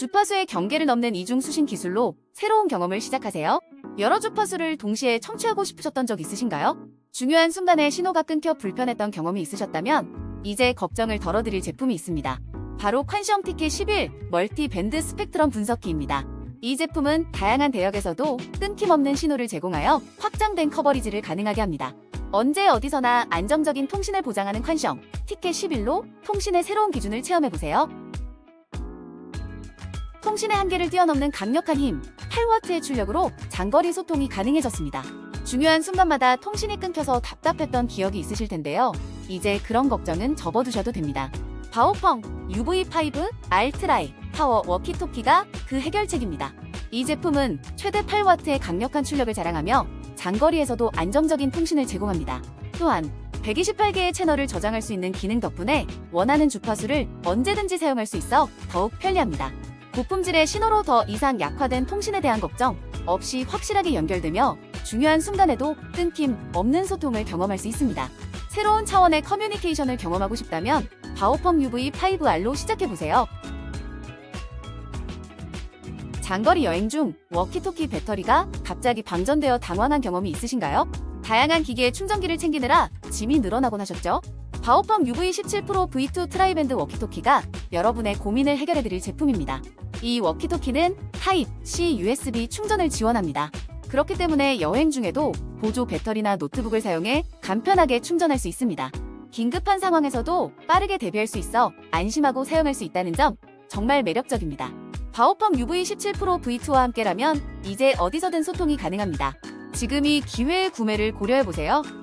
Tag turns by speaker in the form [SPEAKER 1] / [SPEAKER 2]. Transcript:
[SPEAKER 1] 주파수의 경계를 넘는 이중 수신 기술로 새로운 경험을 시작하세요. 여러 주파수를 동시에 청취하고 싶으셨던 적 있으신가요? 중요한 순간에 신호가 끊겨 불편했던 경험이 있으셨다면 이제 걱정을 덜어드릴 제품이 있습니다. 바로 퀀시엄 티켓 11 멀티 밴드 스펙트럼 분석기입니다. 이 제품은 다양한 대역에서도 끊김없는 신호를 제공하여 확장된 커버리지를 가능하게 합니다. 언제 어디서나 안정적인 통신을 보장하는 퀀시엄 티켓 11로 통신의 새로운 기준을 체험해보세요. 통신의 한계를 뛰어넘는 강력한 힘, 8W의 출력으로 장거리 소통이 가능해졌습니다. 중요한 순간마다 통신이 끊겨서 답답했던 기억이 있으실 텐데요. 이제 그런 걱정은 접어두셔도 됩니다. 바오펑 UV5 알트라이 파워 워키토키가 그 해결책입니다. 이 제품은 최대 8W의 강력한 출력을 자랑하며 장거리에서도 안정적인 통신을 제공합니다. 또한 128개의 채널을 저장할 수 있는 기능 덕분에 원하는 주파수를 언제든지 사용할 수 있어 더욱 편리합니다. 고품질의 신호로 더 이상 약화된 통신에 대한 걱정 없이 확실하게 연결되며 중요한 순간에도 끊김 없는 소통을 경험할 수 있습니다. 새로운 차원의 커뮤니케이션을 경험하고 싶다면 바오펑 UV5R로 시작해보세요. 장거리 여행 중 워키토키 배터리가 갑자기 방전되어 당황한 경험이 있으신가요? 다양한 기기에 충전기를 챙기느라 짐이 늘어나곤 하셨죠? 바오펑 UV17 프로 V2 트라이밴드 워키토키가 여러분의 고민을 해결해드릴 제품입니다. 이 워키토키는 타입 C USB 충전을 지원합니다. 그렇기 때문에 여행 중에도 보조 배터리나 노트북을 사용해 간편하게 충전할 수 있습니다. 긴급한 상황에서도 빠르게 대비할 수 있어 안심하고 사용할 수 있다는 점 정말 매력적입니다. 바오펑 UV17 프로 V2와 함께라면 이제 어디서든 소통이 가능합니다. 지금 이 기회의 구매를 고려해보세요.